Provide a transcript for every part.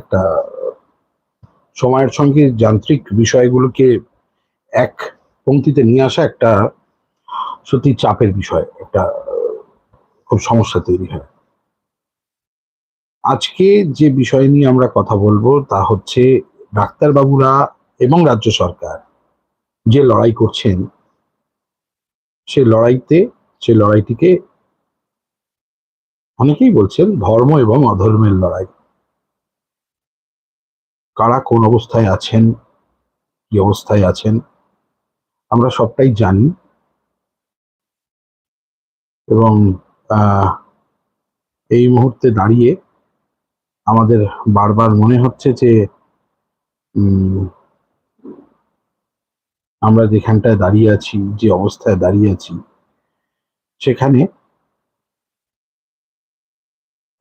একটা, সময়ের সঙ্গে যান্ত্রিক বিষয়গুলোকে এক পংক্তিতে নিয়ে আসা একটা সত্যি চাপের বিষয়, একটা, খুব সমস্যা তৈরি হয়। আজকে যে বিষয় নিয়ে আমরা কথা বলব তা হচ্ছে ডাক্তারবাবুরা এবং রাজ্য সরকার যে লড়াই করছেন, সে লড়াইতে, সে লড়াইটিকে অনেকেই বলছেন ধর্ম এবং অধর্মের লড়াই। কারা কোন অবস্থায় আছেন, কি অবস্থায় আছেন, আমরা সবটাই জানি। এবং এই মুহূর্তে দাঁড়িয়ে আমাদের বারবার মনে হচ্ছে যে আমরা যেখানটায় দাঁড়িয়ে আছি, যে অবস্থায় দাঁড়িয়ে আছি, সেখানে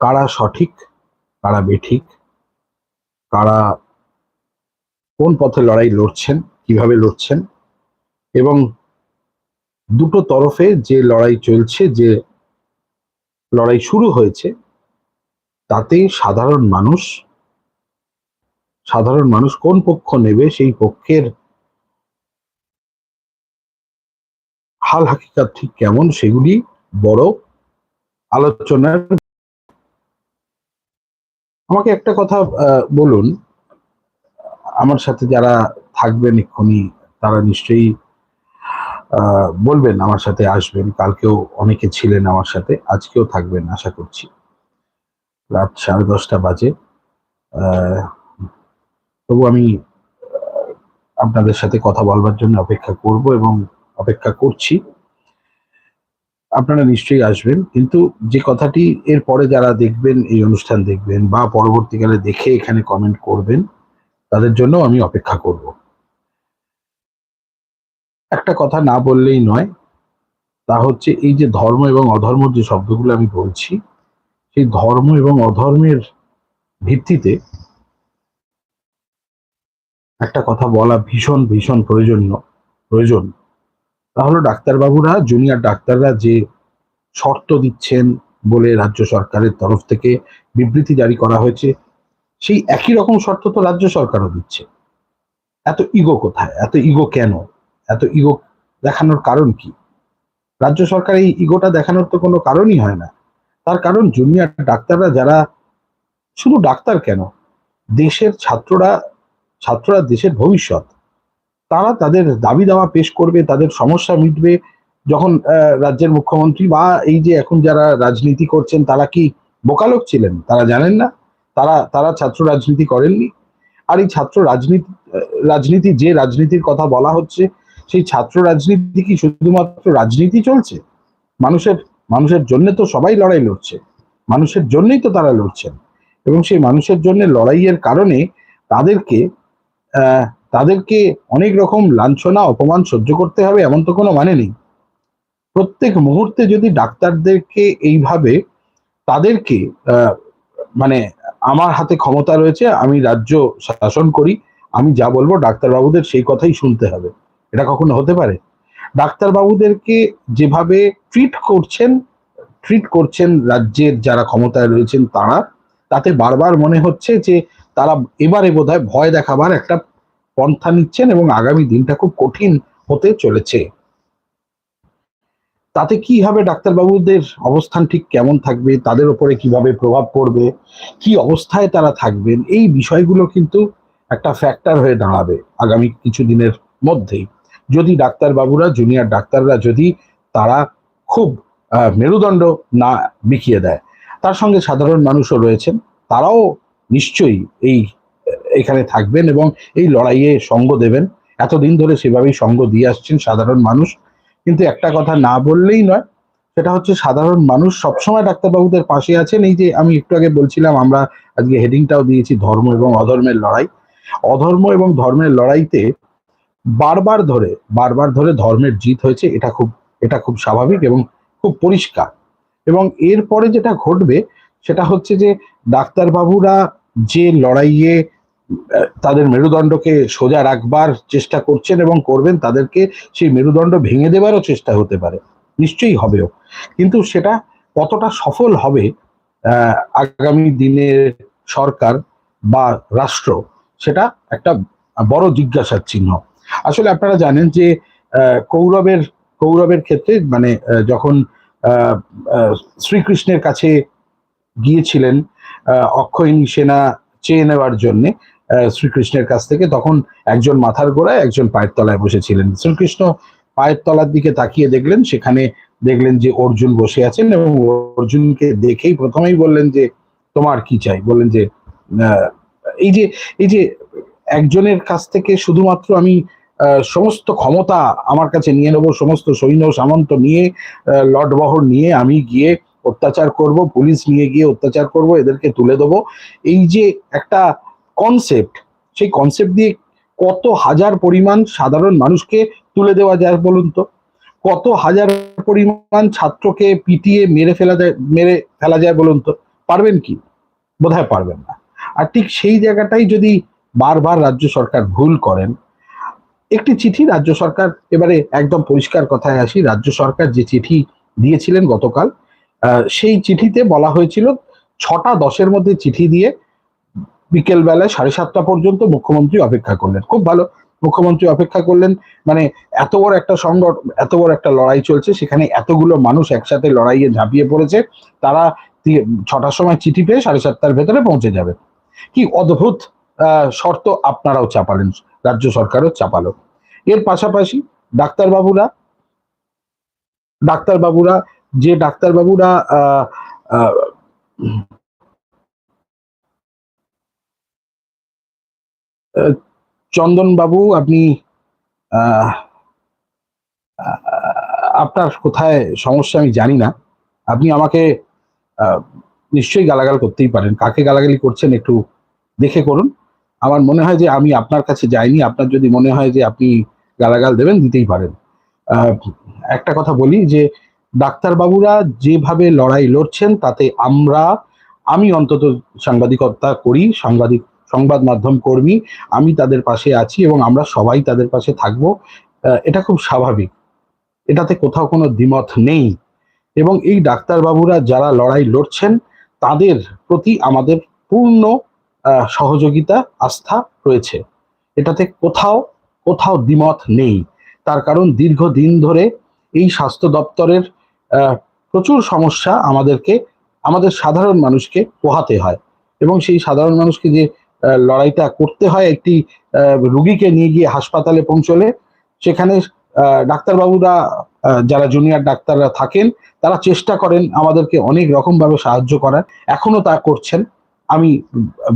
কারা সঠিক, কারা বেঠিক কারা কোন পথে লড়াই লড়ছেন, কীভাবে লড়ছেন এবং দুটো তরফে যে লড়াই চলছে, যে লড়াই শুরু হয়েছে, তাতে সাধারণ মানুষ সাধারণ মানুষ কোন পক্ষ নেবে সেই পক্ষের হাল হাকিকাত ঠিক কেমন, সেগুলি বড় আলোচনার আমাকে একটা কথা বলুন। আমার সাথে যারা থাকবেন এক্ষুনি, তারা নিশ্চয়ই বলবেন আমার সাথে আসবেন। কালকেও অনেকে ছিলেন আমার সাথে, আজকেও থাকবেন, আশা করছি। রাত সাড়ে দশটা বাজে। তবু আমি আপনাদের সাথে কথা বলবার জন্য অপেক্ষা করব এবং অপেক্ষা করছি। আপনারা নিশ্চয়ই আসবেন, কিন্তু যে কথাটি এর পরে যারা দেখবেন, এই অনুষ্ঠান দেখবেন বা পরবর্তীকালে দেখে এখানে কমেন্ট করবেন, তাদের জন্য আমি অপেক্ষা করব। একটা কথা না বললেই নয়, তা হচ্ছে এই যে ধর্ম এবং অধর্ম যে শব্দগুলো আমি বলছি, সেই ধর্ম এবং অধর্মের ভিত্তিতে একটা কথা বলা ভীষণ ভীষণ প্রয়োজনীয়, প্রয়োজন। তাহলে ডাক্তারবাবুরা জুনিয়র ডাক্তাররা যে শর্ত দিচ্ছেন বলে রাজ্য সরকারের তরফ থেকে বিবৃতি জারি করা হয়েছে, সেই একই রকম শর্ত তো রাজ্য সরকারও দিচ্ছে। এত ইগো কোথায়? এত ইগো কেন? এত ইগো দেখানোর কারণ কি? রাজ্য সরকার এই ইগোটা দেখানোর তো কোনো কারণই হয় না। তার কারণ জুনিয়র ডাক্তাররা যারা, শুধু ডাক্তার কেন, দেশের ছাত্ররা ছাত্ররা দেশের ভবিষ্যৎ তারা তাদের দাবি দাওয়া পেশ করবে, তাদের সমস্যা মিটবে। যখন রাজ্যের মুখ্যমন্ত্রী বা এই যে এখন যারা রাজনীতি করছেন, তারা কি বোকালোক ছিলেন? তারা জানেন না। তারা তারা ছাত্র রাজনীতি করেননি। আর এই ছাত্র রাজনীতি রাজনীতি, যে রাজনীতির কথা বলা হচ্ছে, সেই ছাত্র রাজনীতি কি শুধুমাত্র রাজনীতি চলছে? মানুষের মানুষের জন্য তো সবাই লড়াই লড়ছে। মানুষের জন্যই তো তারা লড়ছেন। এবং সেই মানুষের জন্য লড়াইয়ের কারণে তাদেরকে তাদেরকে অনেক রকম লাঞ্ছনা, অপমান সহ্য করতে হবে এমন তো কোনো মানে নেই। প্রত্যেক মুহূর্তে যদি ডাক্তারদেরকে এইভাবে তাদেরকে মানে আমার হাতে ক্ষমতা রয়েছে, আমি রাজ্য শাসন করি, আমি যা বলব ডাক্তারবাবুদের সেই কথাই শুনতে হবে। এটা কখনো হতে পারে? ডাক্তারবাবুদেরকে যেভাবে ট্রিট করছেন ট্রিট করছেন রাজ্যের যারা ক্ষমতায় রয়েছেন তারা, তাতে বারবার মনে হচ্ছে যে তারা এবারে বোধহয় ভয় দেখাবার একটা পন্থা নিচ্ছেন এবং আগামী দিনটা খুব কঠিন হতে চলেছে। তাতে কি হবে ডাক্তারবাবুদের অবস্থান ঠিক কেমন থাকবে? তাদের উপরে কীভাবে প্রভাব পড়বে? কি অবস্থায় তারা থাকবেন? এই বিষয়গুলো কিন্তু একটা ফ্যাক্টর হয়ে দাঁড়াবে আগামী কিছু দিনের মধ্যেই। যদি ডাক্তারবাবুরা জুনিয়র ডাক্তাররা যদি তারা খুব মেরুদণ্ড না বিকিয়ে দেয়, তার সঙ্গে সাধারণ মানুষও রয়েছেন, তারাও নিশ্চয়ই এই এখানে থাকবেন এবং এই লড়াইয়ে সঙ্গ দেবেন। এতদিন ধরে সেভাবেই সঙ্গ দিয়ে আসছেন সাধারণ মানুষ। কিন্তু একটা কথা না বললেই নয়, সেটা হচ্ছে সাধারণ মানুষ সবসময় ডাক্তারবাবুদের পাশে আছেন। এই যে আমি একটু আগে বলছিলাম, আমরা আজকে হেডিংটাও দিয়েছি ধর্ম এবং অধর্মের লড়াই। অধর্ম এবং ধর্মের লড়াইতে বারবার ধরে বারবার ধরে ধর্মের জিত হয়েছে, এটা খুব এটা খুব স্বাভাবিক এবং খুব পরিষ্কার। এবং এরপরে যেটা ঘটবে, সেটা হচ্ছে যে ডাক্তারবাবুরা যে লড়াইয়ে তাদের মেরুদণ্ডকে সোজা রাখবার চেষ্টা করছেন এবং করবেন তাদেরকে সেই মেরুদণ্ড ভেঙে দেবারও চেষ্টা হতে পারে। নিশ্চয়ই হবেও। কিন্তু সেটা কতটা সফল হবে আগামী দিনের সরকার বা রাষ্ট্র সেটা একটা বড় জিজ্ঞাসার চিহ্ন। আসলে আপনারা জানেন যে কৌরবের কৌরবের ক্ষেত্রে মানে যখন শ্রীকৃষ্ণের কাছে গিয়েছিলেন আহ, অক্ষয়িনী সেনা চেয়ে নেওয়ার জন্য শ্রীকৃষ্ণের কাছ থেকে তখন একজন মাথার গোড়ায় একজন পায়ের তলায় বসেছিলেন। শ্রীকৃষ্ণ পায়ের তলার দিকে তাকিয়ে দেখলেন, সেখানে দেখলেন যে অর্জুন বসে আছেন এবং অর্জুনকে দেখেই প্রথমেই বললেন যে, তোমার কি চাই? বললেন যে এই যে এই যে একজনের কাছ থেকে শুধুমাত্র আমি সমস্ত ক্ষমতা আমার কাছে নিয়ে নেব, সমস্ত সৈন্য সামন্ত নিয়ে লটবহর নিয়ে আমি গিয়ে অত্যাচার করব, পুলিশ নিয়ে গিয়ে অত্যাচার করব, এদেরকে তুলে দেবো। এই যে একটা কনসেপ্ট সেই কনসেপ্ট দিয়ে কত হাজার পরিমাণ সাধারণ মানুষকে তুলে দেওয়া যায় বলুন তো? কত হাজার পরিমাণ ছাত্রকে পিটিয়ে মেরে ফেলা যায়, মেরে ফেলা যায় বলুন তো? পারবেন কি? বোধহয় পারবেন না। আর ঠিক সেই জায়গাটাই যদি বারবার রাজ্য সরকার ভুল করেন, একটি চিঠি রাজ্য সরকার, এবারে একদম পরিষ্কার কথায় আসি, রাজ্য সরকার যে চিঠি দিয়েছিলেন গতকাল সেই চিঠিতে বলা হয়েছিল ছটা দশের মধ্যে চিঠি দিয়ে বিকেল বেলায় সাড়ে সাতটা পর্যন্ত মুখ্যমন্ত্রী অপেক্ষা করলেন। খুব ভালো। মুখ্যমন্ত্রী অপেক্ষা করলেন মানে এত বড় একটা সংগঠ, এত বড় একটা লড়াই চলছে, সেখানে এতগুলো মানুষ একসাথে লড়াইয়ে ঝাঁপিয়ে পড়েছে, তারা ছটার সময় চিঠি পেয়ে সাড়ে সাতটার ভেতরে পৌঁছে যাবে। কি অদ্ভুত শর্ত আপনারাও চাপালেন, রাজ্য সরকারও চাপালো। এর পাশাপাশি ডাক্তারবাবুরা ডাক্তারবাবুরা, যে ডাক্তারবাবুরা আহ, আহ, চন্দন বাবু আপনি আপনার কোথায় সমস্যা আমি জানি না। আপনি আমাকে নিশ্চয়ই গালাগাল করতেই পারেন। কাকে গালাগালি করছেন একটু দেখে করুন। আমার মনে হয় যে আমি আপনার কাছে যাইনি। আপনার যদি মনে হয় যে আপনি গালাগাল দেবেন, দিতেই পারেন। একটা কথা বলি যে, ডাক্তারবাবুরা যেভাবে লড়াই লড়ছেন, তাতে আমরা, আমি অন্তত সাংবাদিকতা করি, সাংবাদিক সংবাদ মাধ্যম কর্মী, আমি তাদের পাশে আছি এবং আমরা সবাই তাদের পাশে থাকব। এটা খুব স্বাভাবিক। এটাতে কোথাও কোনো দ্বিমত নেই। এবং এই ডাক্তারবাবুরা যারা লড়াই লড়ছেন, তাদের প্রতি আমাদের পূর্ণ সহযোগিতা, আস্থা রয়েছে। এটাতে কোথাও কোথাও দ্বিমত নেই। তার কারণ দীর্ঘদিন ধরে এই স্বাস্থ্য দপ্তরের প্রচুর সমস্যা আমাদেরকে, আমাদের সাধারণ মানুষকে পোহাতে হয়। এবং সেই সাধারণ মানুষকে যে লড়াইটা করতে হয় একটি রুগীকে নিয়ে গিয়ে হাসপাতালে পৌঁছলে। সেখানে ডাক্তারবাবুরা যারা জুনিয়র ডাক্তাররা থাকেন, তারা চেষ্টা করেন আমাদেরকে অনেক রকম ভাবে সাহায্য করার। এখনও তা করছেন। আমি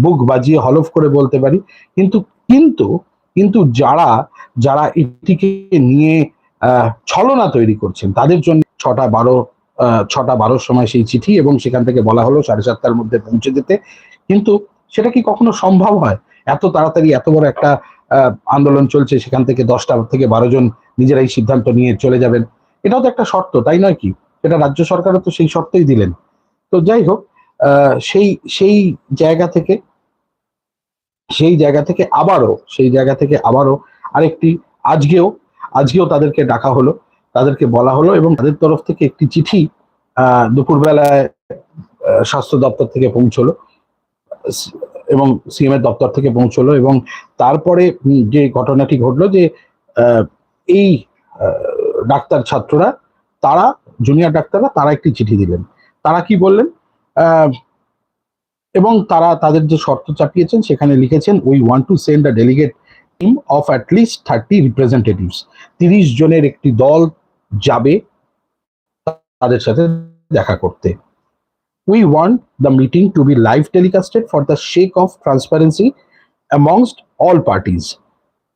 বুক বাজিয়ে হলফ করে বলতে পারি। কিন্তু কিন্তু কিন্তু যারা যারা এটিকে নিয়ে ছলনা তৈরি করছেন, তাদের জন্য ছটা বারো ছটা বারোর সময় সেই চিঠি এবং সেখান থেকে বলা হলো সাড়ে সাতটার মধ্যে পৌঁছে যেতে কিন্তু সেটা কি কখনো সম্ভব হয়? এত তাড়াতাড়ি এত বড় একটা আন্দোলন চলছে সেখান থেকে দশটা থেকে বারো জন নিজেরাই সিদ্ধান্ত নিয়ে চলে যাবেন। এটাও তো একটা শর্ত তাই নয় কি? এটা রাজ্য সরকারও তো সেই শর্তই দিলেন। তো যাই হোক সেই সেই জায়গা থেকে সেই জায়গা থেকে আবারও সেই জায়গা থেকে আবারও আরেকটি আজকেও আজকেও তাদেরকে ডাকা হলো তাদেরকে বলা হলো এবং তাদের তরফ থেকে একটি চিঠি আহ, দুপুরবেলায় স্বাস্থ্য দপ্তর থেকে পৌঁছলো। এবং সিএম এর দপ্তর থেকে পৌঁছলো এবং তারপরে যে ঘটনাটি ঘটলো যে এই ডাক্তার ছাত্ররা, তারা, জুনিয়র ডাক্তাররা, তারা একটি চিঠি দিলেন। তারা কি বললেন? এবং তারা তাদের যে শর্ত চাপিয়েছেন, সেখানে লিখেছেন we want to send a delegate team of at least thirty representatives তিরিশ জনের একটি দল যাবে তাদের সাথে দেখা করতে। We want the meeting to be live telecasted for the sake of transparency amongst all parties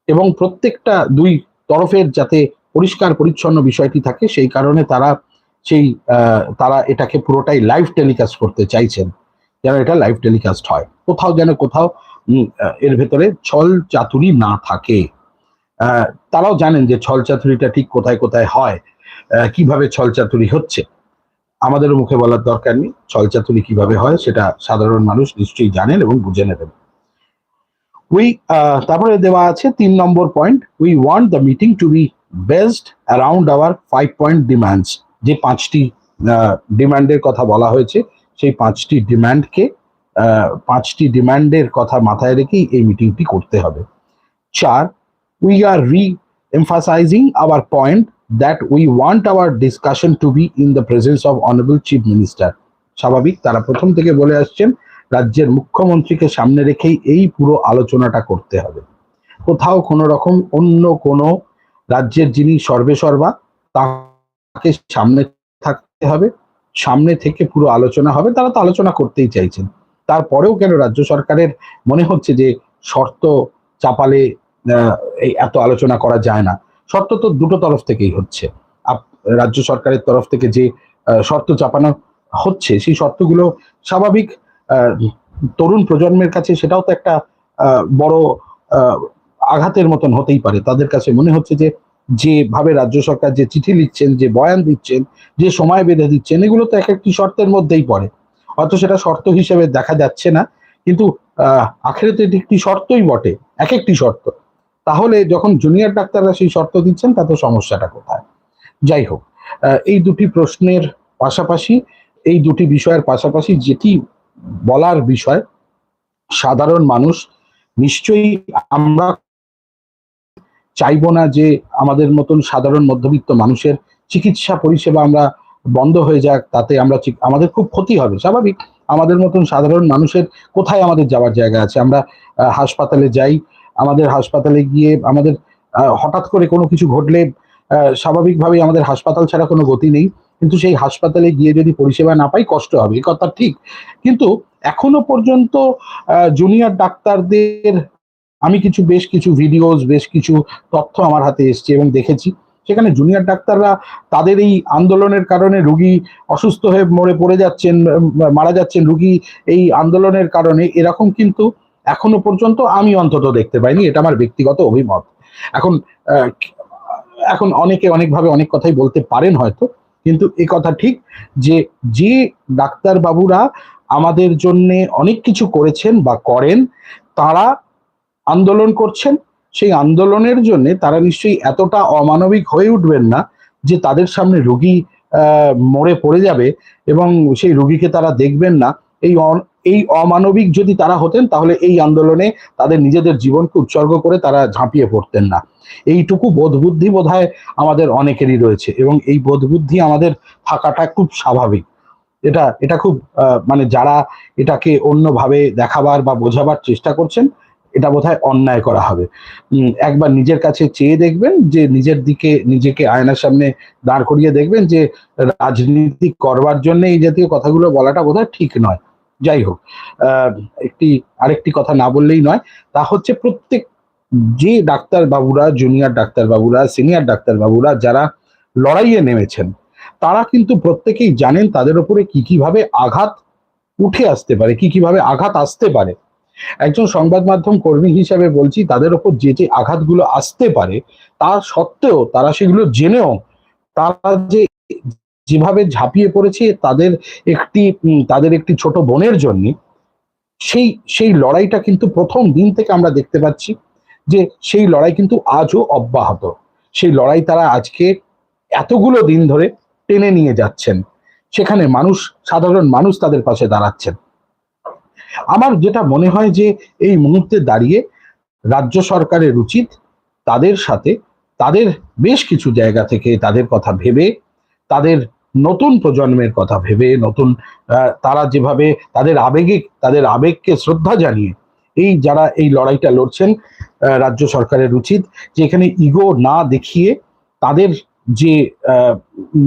এবং প্রত্যেকটা দুই তরফের যাতে পরিষ্কার পরিচ্ছন্ন বিষয়টি থাকে, সেই কারণে তারা সেই তারা এটাকে পুরোটাই লাইভ টেলিকাস্ট করতে চাইছেন, যেন এটা লাইভ টেলিকাস্ট হয়। কোথাও যেন কোথাও এর ভেতরে ছল চাতুরি না থাকে। তারাও জানেন যে ছল চাতুরিটা ঠিক কোথায় কোথায় হয় কীভাবে ছল চাতুরি হচ্ছে। আমাদেরও মুখে বলার দরকার নেই ছল চাতুরি কীভাবে হয় সেটা সাধারণ মানুষ নিশ্চয়ই জানেন এবং বুঝে নেবেন। উই তারপরে দেওয়া আছে তিন নম্বর point we want the meeting to be based around our five point demands যে পাঁচটি ডিমান্ডের কথা বলা হয়েছে, সেই পাঁচটি ডিমান্ডকে পাঁচটি ডিমান্ডের কথা মাথায় রেখেই এই মিটিংটি করতে হবে। চার we are reemphasising our point that we want our discussion to be in the presence of honourable chief minister স্বাভাবিক, তারা প্রথম থেকে বলে আসছেন, রাজ্যের মুখ্যমন্ত্রীকে সামনে রেখেই এই পুরো আলোচনাটা করতে হবে। কোথাও কোনো রকম অন্য কোনো রাজ্যের যিনি সর্বে সর্বা, তাকে সামনে থাকতে হবে, সামনে থেকে পুরো আলোচনা হবে, তারা তো আলোচনা করতেই চাইছেন। তারপরেও কেন রাজ্য সরকারের মনে হচ্ছে যে শর্ত চাপালে এই এত আলোচনা করা যায় না? শর্ত তো দুটো তরফ থেকেই হচ্ছে। রাজ্য সরকারের তরফ থেকে যে শর্ত চাপানো হচ্ছে, সেই শর্তগুলো স্বাভাবিক। তরুণ প্রজন্মের কাছে সেটাও তো একটা বড় আঘাতের মতন হতেই পারে। তাদের কাছে মনে হচ্ছে যে, যেভাবে রাজ্য সরকার যে চিঠি লিখছেন, যে বয়ান দিচ্ছেন, যে সময় বেঁধে দিচ্ছেন, এগুলো তো এক একটি শর্তের মধ্যেই পড়ে। হয়তো সেটা শর্ত হিসেবে দেখা যাচ্ছে না। কিন্তু আহ তো একটি শর্তই বটে, এক একটি শর্ত। তাহলে যখন জুনিয়র ডাক্তাররা সেই শর্ত দিচ্ছেন, তাতে সমস্যাটা কোথায়? যাই হোক এই দুটি প্রশ্নের পাশাপাশি, এই দুটি বিষয়ের পাশাপাশি যেটি বলার বিষয়, সাধারণ মানুষ নিশ্চয়ই আমরা চাইব না যে আমাদের মতন সাধারণ মধ্যবিত্ত মানুষের চিকিৎসা পরিষেবা আমরা বন্ধ হয়ে যাক, তাতে আমরা আমাদের খুব ক্ষতি হবে, স্বাভাবিক। আমাদের মতন সাধারণ মানুষের কোথায় আমাদের যাওয়ার জায়গা আছে? আমরা হাসপাতালে যাই আমাদের হাসপাতালে গিয়ে আমাদের হঠাৎ করে কোনো কিছু ঘটলে স্বাভাবিকভাবেই আমাদের হাসপাতাল ছাড়া কোনো গতি নেই। কিন্তু সেই হাসপাতালে গিয়ে যদি পরিষেবা না পাই, কষ্ট হবে এই কথা ঠিক। কিন্তু এখনও পর্যন্ত জুনিয়র ডাক্তারদের আমি কিছু, বেশ কিছু ভিডিওস বেশ কিছু তথ্য আমার হাতে এসছে এবং দেখেছি। সেখানে জুনিয়র ডাক্তাররা তাদের এই আন্দোলনের কারণে রুগী অসুস্থ হয়ে মরে, পড়ে যাচ্ছেন মারা যাচ্ছেন, রুগী এই আন্দোলনের কারণে। এরকম কিন্তু এখনও পর্যন্ত আমি অন্তত দেখতে পাইনি, এটা আমার ব্যক্তিগত অভিমত। এখন এখন অনেকে অনেকভাবে অনেক কথাই বলতে পারেন হয়তো, কিন্তু এ কথা ঠিক যে যে ডাক্তার বাবুরা আমাদের জন্য অনেক কিছু করেছেন বা করেন, তারা আন্দোলন করছেন, সেই আন্দোলনের জন্য তারা নিশ্চয়ই এতটা অমানবিক হয়ে উঠবেন না যে তাদের সামনে রুগী মরে পড়ে যাবে এবং সেই রুগীকে তারা দেখবেন না। এই এই অমানবিক যদি তারা হতেন, তাহলে এই আন্দোলনে তাদের নিজেদের জীবনকে উৎসর্গ করে তারা ঝাঁপিয়ে পড়তেন না। এইটুকু বোধবুদ্ধি বোধ আমাদের অনেকেরই রয়েছে এবং এই বোধবুদ্ধি আমাদের থাকাটা খুব স্বাভাবিক। এটা এটা খুব মানে যারা এটাকে অন্যভাবে দেখাবার বা বোঝাবার চেষ্টা করছেন, এটা বোধহয় অন্যায় করা হবে। একবার নিজের কাছে চেয়ে দেখবেন যে নিজের দিকে, নিজেকে আয়নার সামনে দাঁড় করিয়ে দেখবেন যে রাজনীতি করবার জন্য এই জাতীয় কথাগুলো বলাটা বোধহয় ঠিক নয়। যাই হোক একটি, আরেকটি কথা না বললেই নয়, তা হচ্ছে প্রত্যেক যে ডাক্তার বাবুরা জুনিয়র ডাক্তার বাবুরা সিনিয়র ডাক্তার বাবুরা যারা লড়াইয়ে নেমেছেন, তারা কিন্তু প্রত্যেকেই জানেন তাদের উপরে কি কীভাবে আঘাত উঠে আসতে পারে, কি কীভাবে আঘাত আসতে পারে। একজন সংবাদ মাধ্যম কর্মী হিসাবে বলছি, তাদের ওপর যে যে আঘাতগুলো আসতে পারে, তা সত্ত্বেও তারা সেগুলো জেনেও তারা যে যেভাবে ঝাঁপিয়ে পড়েছে তাদের একটি তাদের একটি ছোট বোনের জন্য, সেই সেই লড়াইটা কিন্তু প্রথম দিন থেকে আমরা দেখতে পাচ্ছি যে সেই লড়াই কিন্তু আজও অব্যাহত। সেই লড়াই তারা আজকে এতগুলো দিন ধরে টেনে নিয়ে যাচ্ছেন। সেখানে মানুষ, সাধারণ মানুষ তাদের পাশে দাঁড়াচ্ছেন। আমার যেটা মনে হয় যে এই মুহূর্তে দাঁড়িয়ে রাজ্য সরকারের উচিত তাদের সাথে, তাদের বেশ কিছু জায়গা থেকে তাদের কথা ভেবে, তাদের নতুন প্রজন্মের কথা ভেবে, নতুন তারা যেভাবে তাদের আবেগে, তাদের আবেগকে শ্রদ্ধা জানিয়ে এই যারা এই লড়াইটা লড়ছেন রাজ্য সরকারের উচিত যে এখানে ইগো না দেখিয়ে তাদের যে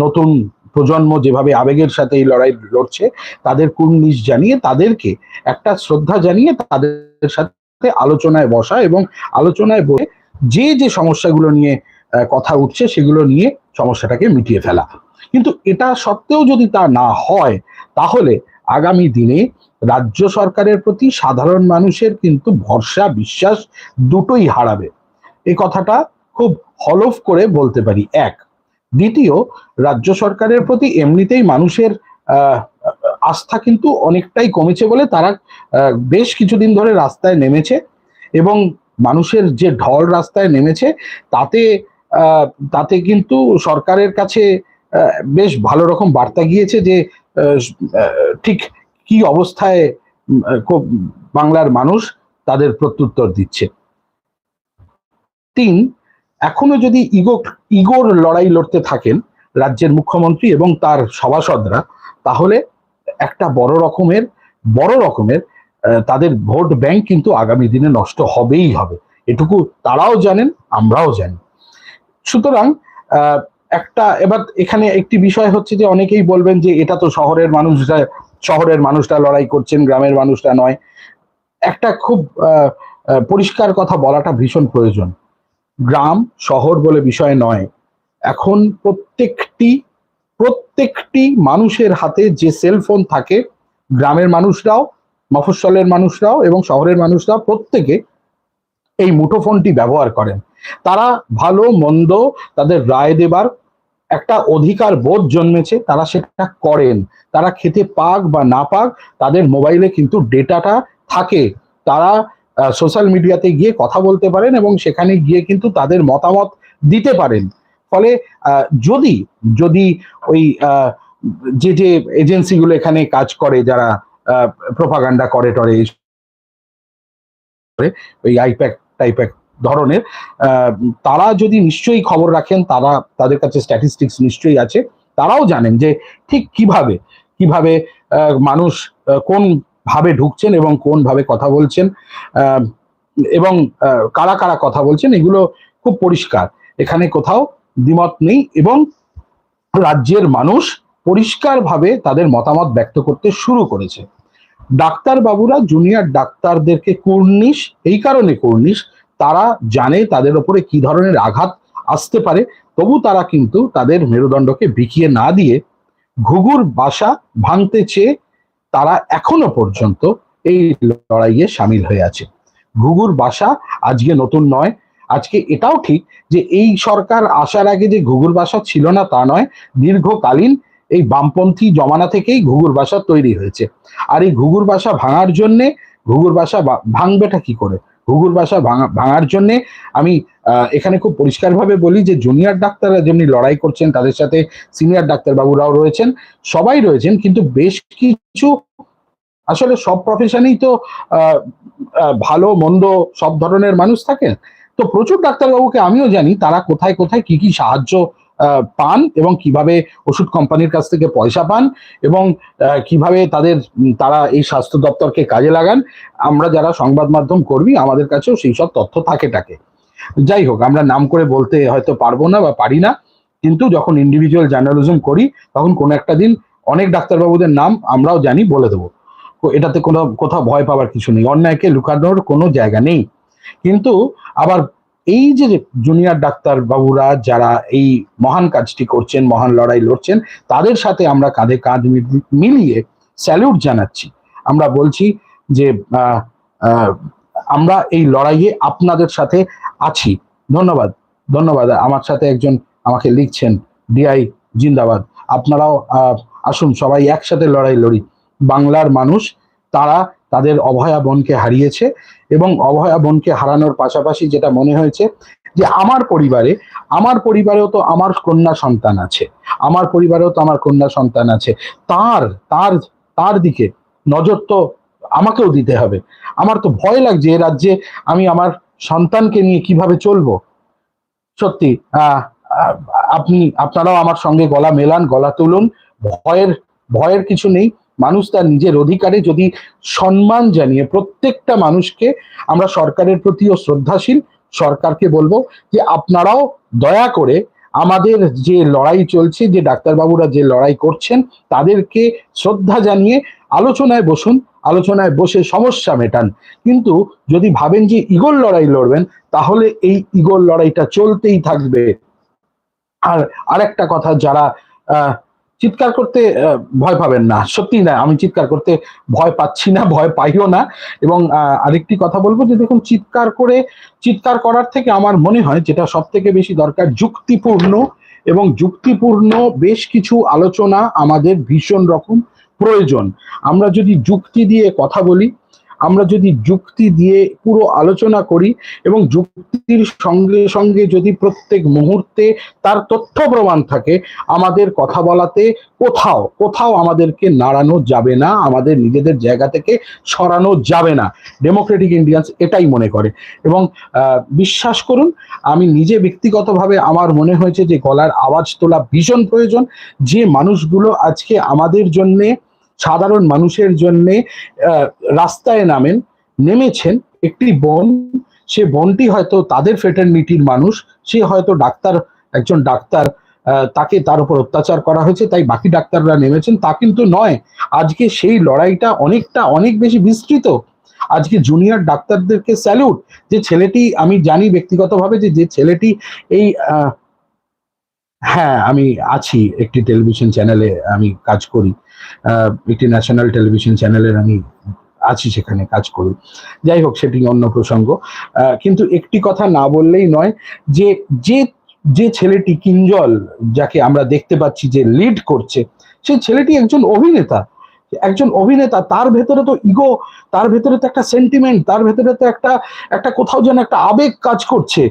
নতুন প্রজন্ম যেভাবে আবেগের সাথে এই লড়াই লড়ছে, তাদের কুর্নিশ জানিয়ে তাদেরকে একটা শ্রদ্ধা জানিয়ে তাদের সাথে আলোচনায় বসা এবং আলোচনায় বসে যে যে সমস্যাগুলো নিয়ে কথা উঠছে সেগুলো নিয়ে সমস্যাটাকে মিটিয়ে ফেলা। কিন্তু এটা সত্ত্বেও যদি তা না হয়, তাহলে আগামী দিনে রাজ্য সরকারের প্রতি সাধারণ মানুষের কিন্তু ভরসা, বিশ্বাস দুটোই হারাবে। এই কথাটা খুব হলফ করে বলতে পারি, এক। দ্বিতীয়, রাজ্য সরকারের প্রতি এমনিতেই মানুষের আস্থা কিন্তু অনেকটাই কমেছে বলে তারা বেশ কিছুদিন ধরে রাস্তায় নেমেছে এবং মানুষের যে ঢল রাস্তায় নেমেছে, তাতে তাতে কিন্তু সরকারের কাছে বেশ ভালো রকম বার্তা গিয়েছে যে ঠিক কি অবস্থায় বাংলার মানুষ তাদের প্রত্যুত্তর দিচ্ছে। তিন, এখনও যদি ইগো, ইগোর লড়াই লড়তে থাকেন রাজ্যের মুখ্যমন্ত্রী এবং তার সভাসদরা, তাহলে একটা বড় রকমের বড় রকমের তাদের ভোট ব্যাংক কিন্তু আগামী দিনে নষ্ট হবেই হবে। এটুকু তারাও জানেন, আমরাও জানি। সুতরাং একটা, এবার এখানে একটি বিষয় হচ্ছে যে অনেকেই বলবেন যে এটা তো শহরের মানুষরা শহরের মানুষরা লড়াই করছেন, গ্রামের মানুষরা নয়। একটা খুব পরিষ্কার কথা বলাটা ভীষণ প্রয়োজন। গ্রাম, শহর বলে বিষয় নয়। এখন প্রত্যেকটি প্রত্যেকটি মানুষের হাতে যে সেলফোন থাকে, গ্রামের মানুষরাও, মফস্বলের মানুষরাও এবং শহরের মানুষরাও প্রত্যেকে এই মুঠোফোনটি ব্যবহার করেন। তারা ভালো, মন্দ তাদের রায় দেবার একটা অধিকার বোধ জন্মেছে, তারা সেটা করেন। তারা খেতে পাক বা না পাক, তাদের মোবাইলে কিন্তু ডেটাটা থাকে। তারা সোশ্যাল মিডিয়াতে গিয়ে কথা বলতে পারেন এবং সেখানে গিয়ে কিন্তু তাদের মতামত দিতে পারেন। ফলে যদি যদি ওই যে যে এজেন্সিগুলো এখানে কাজ করে যারা প্রোপাগান্ডা করে টরে, ওই আইপ্যাক টাইপ্যাক ধরনের তারা যদি নিশ্চয়ই খবর রাখেন, তারা তাদের কাছে স্ট্যাটিস্টিক্স নিশ্চয়ই আছে, তারাও জানেন যে ঠিক কীভাবে কীভাবে মানুষ কোন ভাবে ঢুকছেন এবং কোন ভাবে কথা বলছেন এবং কারা কারা কথা বলছেন, এগুলো খুব পরিষ্কার। এখানে কোথাও দ্বিমত নেই এবং রাজ্যের মানুষ পরিষ্কারভাবে তাদের মতামত ব্যক্ত করতে শুরু করেছে। ডাক্তার বাবুরা জুনিয়র ডাক্তারদেরকে কুর্নিশ, এই কারণে কুর্নিশ তারা জানে তাদের ওপরে কি ধরনের আঘাত আসতে পারে, তবু তারা কিন্তু তাদের মেরুদণ্ডকে বিকিয়ে না দিয়ে ঘুঘুর বাসা ভাঙতে চেয়ে তারা এখনও পর্যন্ত এই লড়াইয়ে সামিল হয়ে আছে। ঘুঘুর বাসা আজকে নতুন নয়। আজকে এটাও ঠিক যে এই সরকার আসার আগে যে ঘুঘুর বাসা ছিল না তা নয়, দীর্ঘকালীন এই বামপন্থী জমানা থেকেই ঘুঘুর বাসা তৈরি হয়েছে। আর এই ঘুঘুর বাসা ভাঙার জন্যে ঘুঘুর বাসা ভাঙবেটা কি করে? ঘুঘুর বাসা ভাঙা, ভাঙার জন্যে আমি এখানে খুব পরিষ্কারভাবে বলি যে জুনিয়র ডাক্তাররা যেমনি লড়াই করছেন, তাদের সাথে সিনিয়র ডাক্তারবাবুরাও রয়েছেন, সবাই রয়েছেন, কিন্তু বেশ কিছু আসলে সব প্রফেশনেই তো ভালো, মন্দ সব ধরনের মানুষ থাকেন। তো প্রচুর ডাক্তারবাবুকে আমিও জানি তারা কোথায় কোথায় কি কি সাহায্য পান এবং কীভাবে ওষুধ কোম্পানির কাছ থেকে পয়সা পান এবং কীভাবে তাদের তারা এই স্বাস্থ্য দপ্তরকে কাজে লাগান, আমরা যারা সংবাদ মাধ্যম কর্মী, আমাদের কাছেও সেই সব তথ্য থাকে টাকে যাই হোক, আমরা নাম করে বলতে হয়তো পারব না বা পারি না, কিন্তু যখন ইন্ডিভিজুয়াল জার্নালিজম করি, তখন কোনো একটা দিন অনেক ডাক্তারবাবুদের নাম আমরাও জানি বলে দেবো। এটাতে কোনো, কোথাও ভয় পাওয়ার কিছু নেই। অন্যায়কে লুকানোর কোনো জায়গা নেই। কিন্তু আবার এই যে জুনিয়র ডাক্তার বাবুরা যারা এই মহান কাজটি করছেন, মহান লড়াই লড়ছেন, তাদের সাথে আমরা কাঁধে কাঁধ মিলিয়ে স্যালিউট জানাচ্ছি। আমরা বলছি যে আমরা এই লড়াইয়ে আপনাদের সাথে আছি। ধন্যবাদ। ধন্যবাদ। আমার সাথে একজন আমাকে লিখছেন ডিআই জিন্দাবাদ। আপনারাও আসুন সবাই একসাথে লড়াই লড়ি। বাংলার মানুষ, তারা তাদের অভয়া বনকে হারিয়েছে এবং অভয়া বনকে হারানোর পাশাপাশি যেটা মনে হয়েছে যে আমার পরিবারে, আমার পরিবারেও তো আমার কন্যা সন্তান আছে, আমার পরিবারেও তো আমার কন্যা সন্তান আছে, তার তার তার দিকে নজর তো আমাকেও দিতে হবে। আমার তো ভয় লাগছে এ রাজ্যে আমি আমার সন্তানকে নিয়ে কীভাবে চলবো? সত্যি আপনি, আপনারাও আমার সঙ্গে গলা মেলান, গলা তুলুন, ভয়ের ভয়ের কিছু নেই। মানুষ তার নিজের অধিকারে যদি সম্মান জানিয়ে প্রত্যেকটা মানুষকে আমরা সরকারের প্রতিও শ্রদ্ধাশীল সরকারকে বলব যে আপনারাও দয়া করে আমাদের যে লড়াই চলছে যে ডাক্তারবাবুরা যে লড়াই করছেন তাদেরকে শ্রদ্ধা জানিয়ে আলোচনায় বসুন আলোচনায় বসে সমস্যা মেটান। কিন্তু যদি ভাবেন যে ইগোর লড়াই লড়বেন তাহলে এই ইগোর লড়াইটা চলতেই থাকবে। আর আরেকটা কথা যারা আহ, চিৎকার করতে ভয় পাবেন না। সত্যি না, আমি চিৎকার করতে ভয় পাচ্ছি না, ভয় পাইও না। এবং আরেকটি কথা বলব যে দেখুন, চিৎকার করে, চিৎকার করার থেকে আমার মনে হয় যেটা সব থেকে বেশি দরকার, যুক্তিপূর্ণ এবং যুক্তিপূর্ণ বেশ কিছু আলোচনা আমাদের ভীষণ রকম প্রয়োজন। আমরা যদি যুক্তি দিয়ে কথা বলি আমরা যদি যুক্তি দিয়ে পুরো আলোচনা করি এবং যুক্তির সঙ্গে সঙ্গে যদি প্রত্যেক মুহূর্তে তার তথ্য প্রমাণ থাকে, আমাদের কথা বলাতে কোথাও কোথাও আমাদেরকে নাড়ানো যাবে না, আমাদের নিজেদের জায়গা থেকে সরানো যাবে না। ডেমোক্রেটিক ইন্ডিয়ান্স এটাই মনে করে। এবং বিশ্বাস করুন, আমি নিজে ব্যক্তিগতভাবে আমার মনে হয়েছে যে গলার আওয়াজ তোলা ভীষণ প্রয়োজন। যে মানুষগুলো আজকে আমাদের জন্যে সাধারণ মানুষের জন্যে রাস্তায় নামেন, নেমেছেন একটি বন। সে বনটি হয়তো তাদের ফেটার্নিটির মানুষ। সে হয়তো ডাক্তার, একজন ডাক্তার তাকে তার উপর অত্যাচার করা হয়েছে, তাই বাকি ডাক্তাররা নেমেছেন। তা কিন্তু নয়। আজকে সেই লড়াইটা অনেকটা, অনেক বেশি বিস্তৃত। আজকে জুনিয়র ডাক্তারদেরকে স্যালুট যে ছেলেটি, আমি জানি ব্যক্তিগতভাবে যে যে ছেলেটি এই হ্যাঁ আমি আছি একটি টেলিভিশন চ্যানেলে আমি কাজ করি। একটি ন্যাশনাল টেলিভিশন চ্যানেলের আমি আছি সেখানে কাজ করি। যাই হোক, সেটি অন্য প্রসঙ্গ। কিন্তু একটি কথা না বললেই নয় যে যে যে ছেলেটি কিঞ্জল, যাকে আমরা দেখতে পাচ্ছি যে লিড করছে, সেই ছেলেটি একজন অভিনেতা। একজন অভিনেতা, তার ভেতরে তো ইগো তার ভেতরে তো একটা সেন্টিমেন্ট তার ভেতরে তো একটা একটা কোথাও যেন একটা আবেগ কাজ করছে।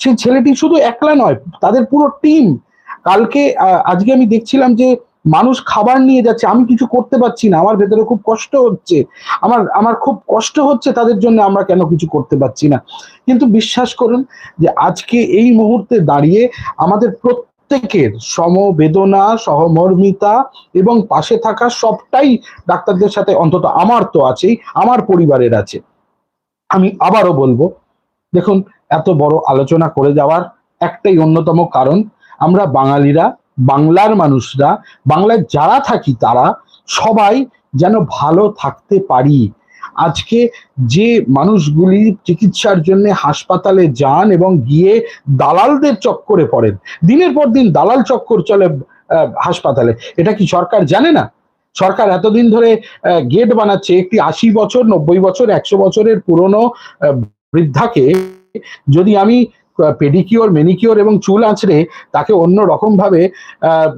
সেই ছেলেটি শুধু একলা নয়, তাদের পুরো টিম কালকে আজকে আমি দেখছিলাম যে মানুষ খাবার নিয়ে যাচ্ছে, আমি কিছু করতে পারছি না, আমার ভেতরে খুব কষ্ট হচ্ছে। আমার আমার খুব কষ্ট হচ্ছে তাদের জন্য, আমরা কেন কিছু করতে পারছি না? কিন্তু বিশ্বাস করুন যে আজকে এই মুহূর্তে দাঁড়িয়ে আমাদের প্রত্যেকের সমবেদনা, সহমর্মিতা এবং পাশে থাকা সবটাই ডাক্তারদের সাথে অন্তত আমার তো আছেই, আমার পরিবারের আছে। আমি আবারও বলব, দেখুন, এত বড় আলোচনা করে যাওয়ার একটাই অন্যতম কারণ আমরা বাঙালিরা, বাংলার মানুষরা, বাংলায় যারা থাকি তারা সবাই যেন ভালো থাকতে পারি। আজকে যে মানুষগুলি চিকিৎসার জন্য হাসপাতালে যান এবং গিয়ে দালালদের চক্করে পড়েন, দিনের পর দিন দালাল চক্কর চলে হাসপাতালে। এটা কি সরকার জানে না? সরকার এতদিন ধরে গেট বানাচ্ছে, একটি আশি বছর, নব্বই বছর, একশো বছরের পুরনো বৃদ্ধাকে যদি আমি পেডিকিওর মেনিকিওর এবং চুল আঁচড়ে তাকে অন্য রকম ভাবে আহ,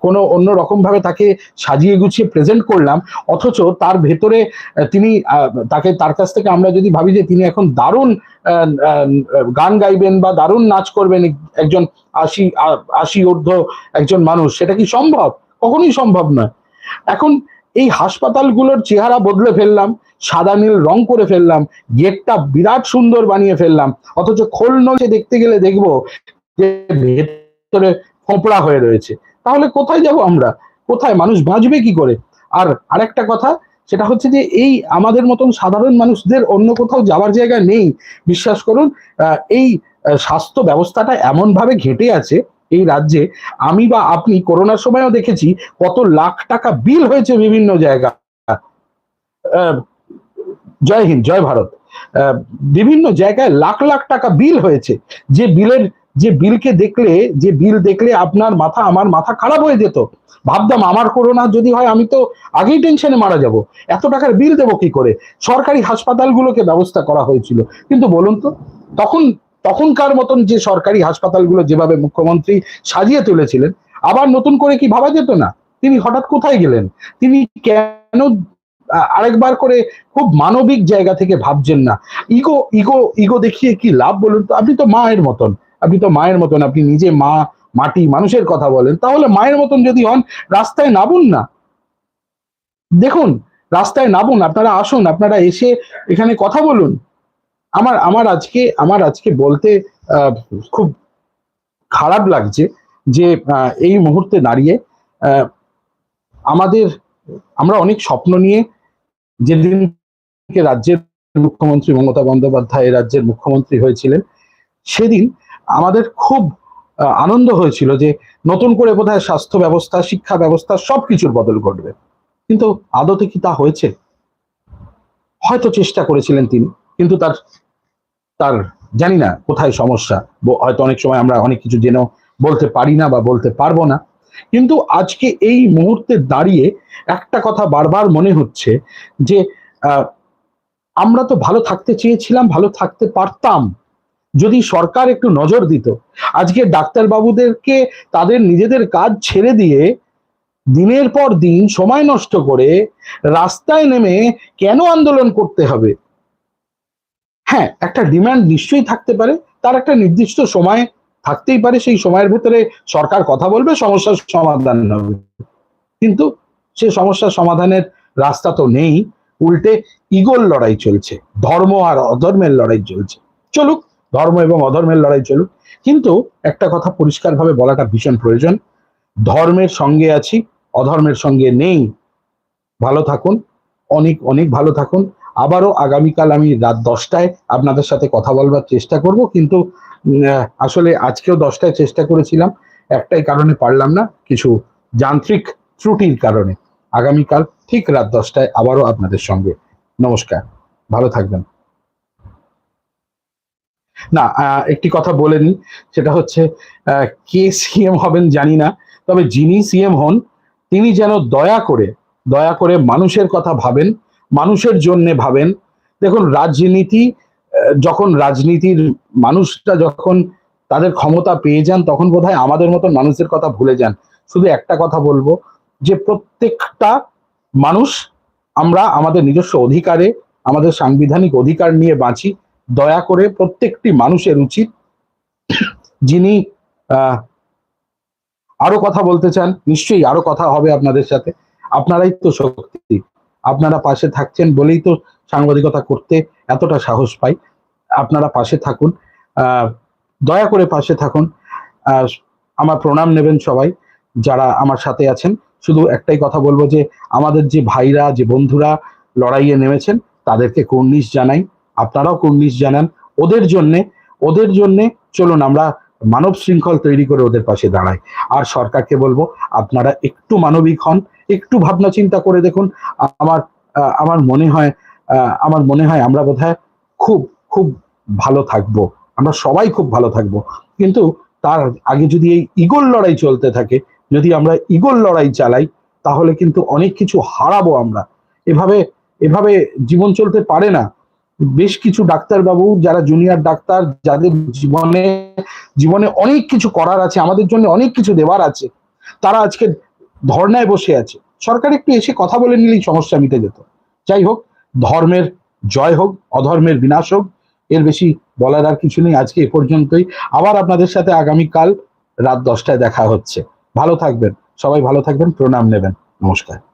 কোনো অন্য রকম ভাবে তাকে সাজিয়ে গুছিয়ে প্রেজেন্ট করলাম। অথচ তার ভেতরে তিনি তাকে তার কাছ থেকে আমরা যদি ভাবি যে তিনি এখন দারুণ গান গাইবেন বা দারুণ নাচ করবেন একজন আশি আশি ঊর্ধ্ব একজন মানুষ সেটা কি সম্ভব? কখনোই সম্ভব নয়। এখন এই হাসপাতালগুলোর চেহারা বদলে ফেললাম, সাদা নীল রং করে ফেললাম, গেটটা বিরাট সুন্দর বানিয়ে ফেললাম, অথচ খোল নলছে দেখতে গেলে দেখব যে ভেতরে ফোঁপড়া হয়ে রয়েছে। তাহলে কোথায় যাব আমরা? কোথায় মানুষ বাঁচবে কি করে? আর আরেকটা কথা, সেটা হচ্ছে যে এই আমাদের মতন সাধারণ মানুষদের অন্য কোথাও যাওয়ার জায়গা নেই। বিশ্বাস করুন এই স্বাস্থ্য ব্যবস্থাটা এমন ভাবে ঘেটে আছে এই রাজ্যে আমি বা আপনি করোনার সময়ও দেখেছি কত লাখ টাকা বিল হয়েছে বিভিন্ন জায়গা। জয় হিন্দ, জয় ভারত। বিভিন্ন জায়গায় লাখ লাখ টাকা বিল হয়েছে। যে বিলের, যে বিলকে দেখলে, যে বিল দেখলে আপনার মাথা, আমার মাথা খারাপ হয়ে যেত। ভাবতাম আমার করোনা যদি হয়, আমি তো আগেই টেনশনে মারা যাব। এত টাকার বিল দেবো কি করে? সরকারি হাসপাতালগুলোকে ব্যবস্থা করা হয়েছিল। কিন্তু বলুন তো, তখন তখনকার মতন যে সরকারি হাসপাতালগুলো যেভাবে মুখ্যমন্ত্রী সাজিয়ে তুলেছিলেন, আবার নতুন করে কি ভাবা যেত না? তিনি হঠাৎ কোথায় গেলেন? তিনি কেন আরেকবার করে খুব মানবিক জায়গা থেকে ভাবছেন না? ইগো ইগো ইগো দেখিয়ে কি লাভ বলুন তো? আপনি তো মায়ের মতন, আপনি তো মায়ের মতন, আপনি নিজে মা, মাটি, মানুষের কথা বলেন। তাহলে মায়ের মতন যদি হন, রাস্তায় নামুন না। দেখুন, রাস্তায় নামুন, আপনারা আসুন, আপনারা এসে এখানে কথা বলুন। আমার আমার আজকে আমার আজকে বলতে খুব খারাপ লাগছে যে এই মুহূর্তে দাঁড়িয়ে আমাদের, আমরা অনেক স্বপ্ন নিয়ে যেদিনকে রাজ্যের মুখ্যমন্ত্রী মমতা বন্দ্যোপাধ্যায় রাজ্যের মুখ্যমন্ত্রী হয়েছিলেন, সেদিন আমাদের খুব আনন্দ হয়েছিল যে নতুন করে বোধহয় স্বাস্থ্য ব্যবস্থা, শিক্ষা ব্যবস্থা সবকিছুর বদল ঘটবে। কিন্তু আদতে কি তা হয়েছে? হয়তো চেষ্টা করেছিলেন তিনি, কিন্তু তার তার জানি না কোথায় সমস্যা। হয়তো অনেক সময় আমরা অনেক কিছু জেনেও বলতে পারি না বা বলতে পারব না। কিন্তু আজকে এই মুহূর্তে দাঁড়িয়ে একটা কথা বারবার মনে হচ্ছে যে আমরা তো ভালো থাকতে চেয়েছিলাম, ভালো থাকতে পারতাম। যদি সরকার একটু নজর দিত, আজকে ডাক্তার বাবুদেরকে তাদের নিজেদের কাজ ছেড়ে দিয়ে দিনের পর দিন সময় নষ্ট করে রাস্তায় নেমে কেন আন্দোলন করতে হবে? হ্যাঁ একটা ডিমান্ড নিশ্চয়ই থাকতে পারে, তার একটা নির্দিষ্ট সময় থাকতেই পারে, সেই সময়ের ভেতরে সরকার কথা বলবে, সমস্যার সমাধান হবে। কিন্তু সে সমস্যার সমাধানের রাস্তা তো নেই, উল্টে ইগোর লড়াই চলছে, ধর্ম আর অধর্মের লড়াই চলছে। চলুক, ধর্ম এবং অধর্মের লড়াই চলুক, কিন্তু একটা কথা পরিষ্কারভাবে বলাটা ভীষণ প্রয়োজন, ধর্মের সঙ্গে আছি, অধর্মের সঙ্গে নেই। ভালো থাকুন, অনেক অনেক ভালো থাকুন আবারও আগামীকাল আমি রাত দশটায় আপনাদের সাথে কথা বলবার চেষ্টা করব, কিন্তু আসলে আজকেও দশটায় চেষ্টা করেছিলাম, একটাই কারণে পারলাম না, কিছু যান্ত্রিক ত্রুটির কারণে। আগামীকাল ঠিক রাত দশটায় আবারও আপনাদের সঙ্গে। নমস্কার, ভালো থাকবেন। না একটি কথা বলে নিই, সেটা হচ্ছে কে সিএম হবেন জানি না, তবে যিনি সিএম হন, তিনি যেন দয়া করে দয়া করে মানুষের কথা ভাবেন মানুষের জন্য ভাবেন। দেখুন, রাজনীতি যখন রাজনীতির মানুষটা যখন তাদের ক্ষমতা পেয়ে যান, তখন বোধহয় আমাদের মতন মানুষের কথা ভুলে যান। শুধু একটা কথা বলব, যে প্রত্যেকটা মানুষ আমরা আমাদের নিজস্ব অধিকারে, আমাদের সাংবিধানিক অধিকার নিয়ে বাঁচি। দয়া করে প্রত্যেকটি মানুষের উচিত যিনি আরও কথা বলতে চান, নিশ্চয়ই আরও কথা হবে আপনাদের সাথে। আপনারাই তো শক্তি। আপনারা পাশে থাকছেন বলেই তো সাংবাদিকতা করতে এতটা সাহস পাই। আপনারা পাশে থাকুন। দয়া করে পাশে থাকুন। আমার প্রণাম নেবেন সবাই যারা আমার সাথে আছেন। শুধু একটাই কথা বলব যে, আমাদের যে ভাইরা, যে বন্ধুরা লড়াইয়ে নেমেছেন, তাদেরকে কুর্নিশ জানাই। আপনারাও কুর্নিশ জানান। ওদের জন্যে ওদের জন্যে চলুন আমরা মানব শৃঙ্খল তৈরি করে ওদের পাশে দাঁড়াই। আর সরকারকে বলব, আপনারা একটু মানবিক হন। একটু ভাবনা চিন্তা করে দেখুন, আমার আমার মনে হয় আমার মনে হয় আমরা বোধহয় খুব খুব ভালো থাকব। আমরা সবাই খুব ভালো থাকব। কিন্তু তার আগে যদি এই ইগোর লড়াই চলতে থাকে, যদি আমরা ইগোর লড়াই চালাই, তাহলে কিন্তু অনেক কিছু হারাবো আমরা। এভাবে এভাবে জীবন চলতে পারে না। বেশ কিছু ডাক্তারবাবু, যারা জুনিয়র ডাক্তার, যাদের জীবনে জীবনে অনেক কিছু করার আছে, আমাদের জন্য অনেক কিছু দেওয়ার আছে, তারা আজকে ধর্নায় বসে আছে। সরকার একটু এসে কথা বলে নিলেই সমস্যা মিটে যেত। যাই হোক, ধর্মের জয় হোক, অধর্মের বিনাশ হোক, এর বেশি বলার আর কিছু নেই। আজকে এ পর্যন্তই। আবার আপনাদের সাথে আগামীকাল রাত দশটায় দেখা হচ্ছে। ভালো থাকবেন। সবাই ভালো থাকবেন। প্রণাম নেবেন। নমস্কার।